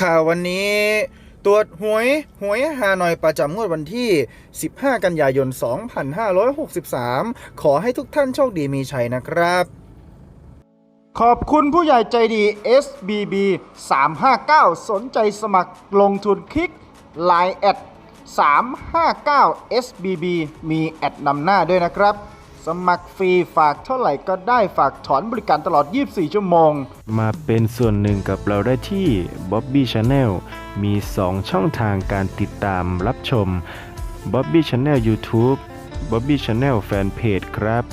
ข่าววันนี้ตรวจหวยหวยฮานอยประจำงวดวันที่ 15 กันยายน 2563 ขอให้ทุกท่านโชคดีมีชัยนะครับ ขอบคุณผู้ใหญ่ใจดี SBB 359 สนใจสมัครลงทุนคลิก Line แอด359 SBB มีแอดนำหน้าด้วยนะครับ สมัครฟรีฝากเท่าไหร่ก็ได้ฝากถอนบริการตลอด 24 ชั่วโมง มาเป็นส่วนหนึ่งกับเราได้ที่ Bobby Channel มี 2 ช่องทางการติดตามรับชม Bobby Channel YouTube Bobby Channel Fanpage ครับ